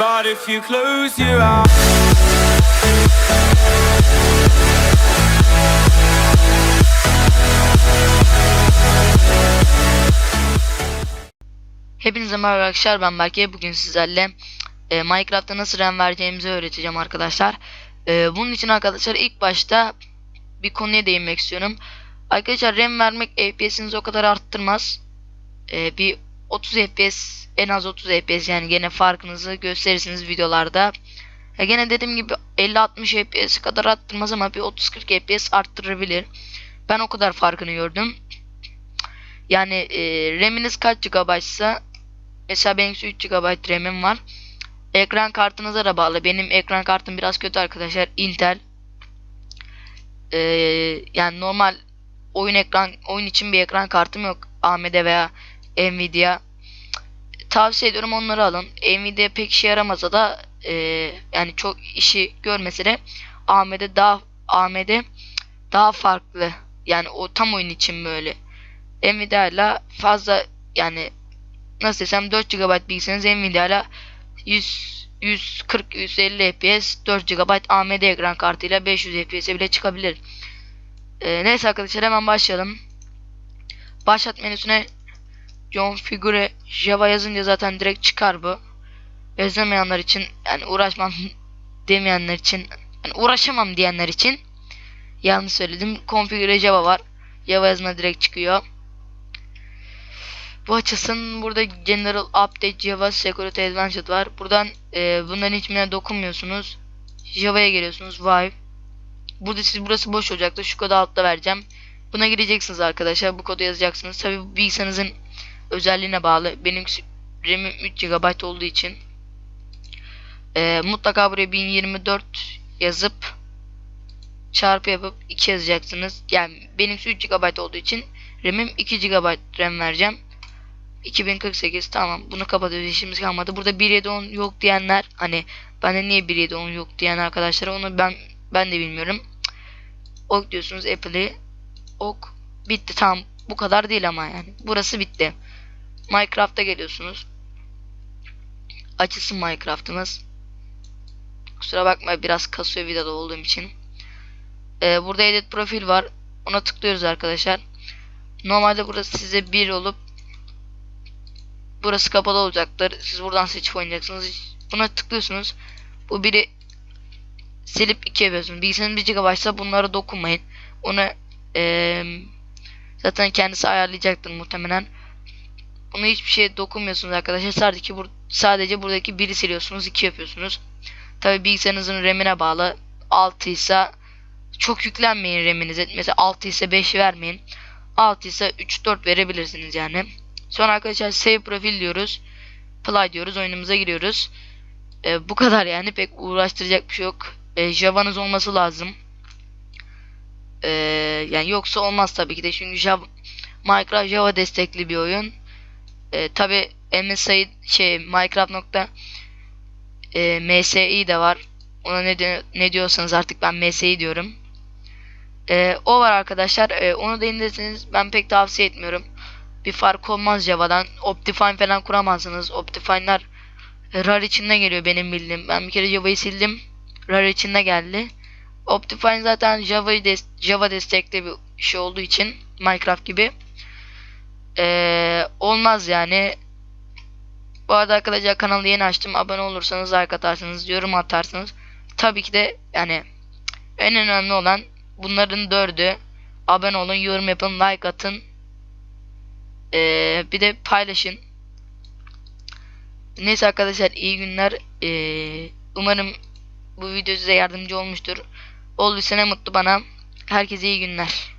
But if you close your Hepinize merhaba arkadaşlar ben Berke. Bugün sizlerle e, Minecraft'ta nasıl RAM vereceğimizi öğreteceğim arkadaşlar. E, Bunun için arkadaşlar ilk başta bir konuya değinmek istiyorum. Arkadaşlar RAM vermek FPS'inizi o kadar arttırmaz. E, Bir 30 FPS en az 30 FPS yani gene farkınızı gösterirsiniz videolarda ya Gene dediğim gibi 50-60 FPS kadar arttırmaz ama bir 30-40 FPS arttırabilir Ben o kadar farkını gördüm yani e, RAM'iniz kaç GB ise mesela benim 3 GB RAM'im var. Ekran kartınıza da bağlı. Benim ekran kartım biraz kötü arkadaşlar. Intel. E, yani normal oyun ekran oyun için bir ekran kartım yok. AMD veya Nvidia. Tavsiye ediyorum onları alın. Nvidia pek işe yaramasa da e, yani çok işi görmese de AMD daha AMD daha farklı. Yani o tam oyun için böyle. Nvidia ile fazla yani nasıl desem 4 GB bilgisayarınız Nvidia ile 100 140 150 FPS 4 GB AMD ekran kartıyla 500 FPS'e bile çıkabilir. Ee, neyse arkadaşlar hemen başlayalım. Başlat menüsüne configure Java yazınca zaten direkt çıkar bu. Yazamayanlar için yani uğraşmam demeyenler için yani uğraşamam diyenler için yanlış söyledim. Configure Java var. Java yazına direkt çıkıyor. Bu açısın burada General Update Java Security Advanced var. Buradan e, bunların hiçbirine dokunmuyorsunuz. Java'ya geliyorsunuz. Vive. Burada siz burası boş olacaktır. Şu kodu altta vereceğim. Buna gireceksiniz arkadaşlar. Bu kodu yazacaksınız. Tabi bilgisayarınızın özelliğine bağlı. Benim RAM'im 3 GB olduğu için e, mutlaka buraya 1024 yazıp çarpı yapıp 2 yazacaksınız. Yani benim 3 GB olduğu için RAM'im 2 GB RAM vereceğim. 2048 tamam bunu kapatıyoruz işimiz kalmadı. Burada 1.7.10 yok diyenler hani bende niye 1.7.10 yok diyen arkadaşlar onu ben ben de bilmiyorum. Ok diyorsunuz Apple'i. Ok bitti tamam bu kadar değil ama yani burası bitti. Minecraft'a geliyorsunuz. Açılsın Minecraft'ınız. Kusura bakma biraz kasıyor videoda olduğum için. Ee, burada edit profil var. Ona tıklıyoruz arkadaşlar. Normalde burası size 1 olup burası kapalı olacaktır. Siz buradan seçip oynayacaksınız. Buna tıklıyorsunuz. Bu biri silip 2 yapıyorsunuz. Bilgisayarın 1 GB ise bunlara dokunmayın. Onu eee, zaten kendisi ayarlayacaktır muhtemelen. Bunu hiçbir şeye dokunmuyorsunuz arkadaşlar. Sadece, bur sadece buradaki biri siliyorsunuz. 2 yapıyorsunuz. Tabi bilgisayarınızın RAM'ine bağlı. 6 ise çok yüklenmeyin RAM'inize. Mesela 6 ise 5 vermeyin. 6 ise 3-4 verebilirsiniz yani. Sonra arkadaşlar save profil diyoruz. Play diyoruz. Oyunumuza giriyoruz. Ee, bu kadar yani. Pek uğraştıracak bir şey yok. Ee, Java'nız olması lazım. Ee, yani yoksa olmaz tabii ki de. Çünkü Java, Minecraft Java destekli bir oyun. Ee, tabi MSI şey Minecraft nokta e, MSI de var. Ona ne, ne diyorsanız artık ben MSI diyorum. Ee, o var arkadaşlar. Ee, onu da indirirseniz ben pek tavsiye etmiyorum. Bir fark olmaz Java'dan. Optifine falan kuramazsınız. Optifine'lar RAR içinde geliyor benim bildiğim. Ben bir kere Java'yı sildim. RAR içinde geldi. Optifine zaten Java'yı des Java destekli bir şey olduğu için Minecraft gibi. Ee, olmaz yani. Bu arada arkadaşlar kanalı yeni açtım. Abone olursanız like atarsınız, yorum atarsınız. Tabii ki de yani en önemli olan bunların dördü. Abone olun, yorum yapın, like atın. Ee, bir de paylaşın. Neyse arkadaşlar iyi günler. Ee, umarım bu video size yardımcı olmuştur. Olduysa ne mutlu bana. Herkese iyi günler.